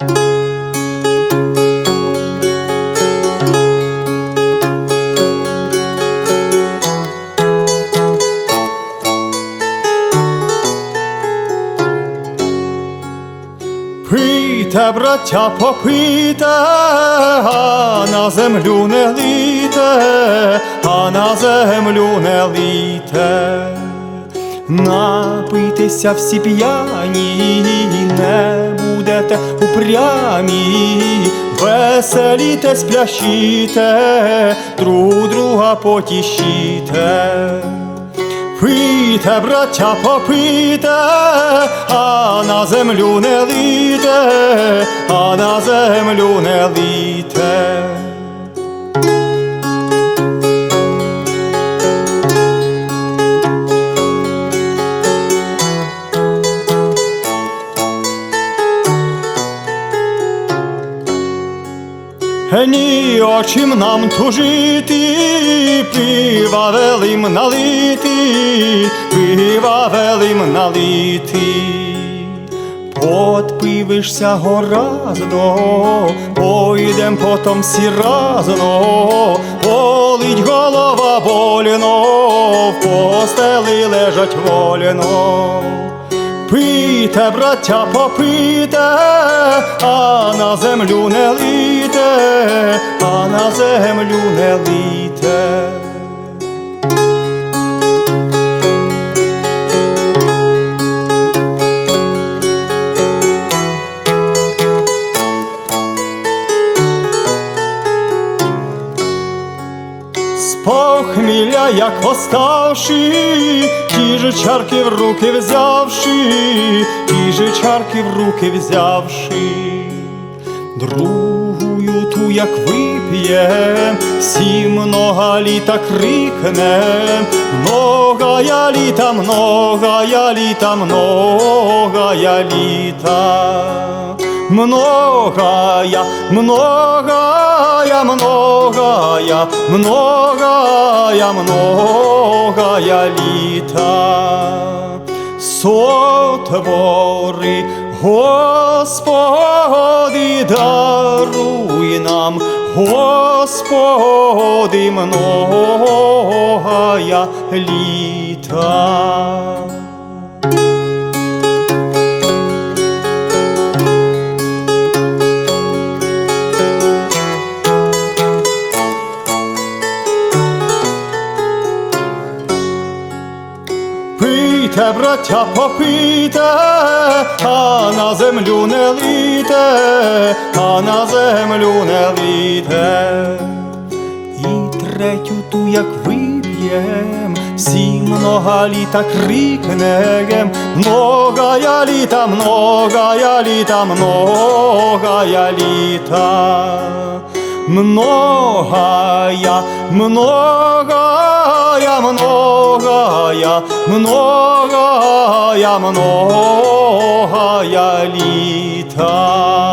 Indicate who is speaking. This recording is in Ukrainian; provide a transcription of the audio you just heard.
Speaker 1: Пийте, браття, попийте, а на землю не лийте, а на землю не лийте. Напийтеся всі п'яні, не будете упрямі, веселіте, плящите, друг друга потішіте. Пийте, браття, попийте, а на землю не лийте, а на землю не лийте. Ні очим нам тужити, пива велим налити, пива велим налити. Подпивишся горазно, пойдем потом всі разно, болить голова больно, в постели лежать вольно. Пийте, браття, попийте, а на землю не лийте, а на землю не лийте. З як оставши, ті чарки в руки взявши, ті чарки в руки взявши, другую ту, як вип'єм, всі много літа крикнем, многая літа, многая літа, многая літа. Многая, многая, многая, многая, многая літа. Сотвори, Господи, даруй нам, Господи, многая літа. Пийте, браття, попийте, а на землю не лийте, а на землю не лийте. І третю ту, як вип'єм, всі много літа крикнем, многая літа, многая літа, многая літа. Многая, многая, многая, многая, многая літа.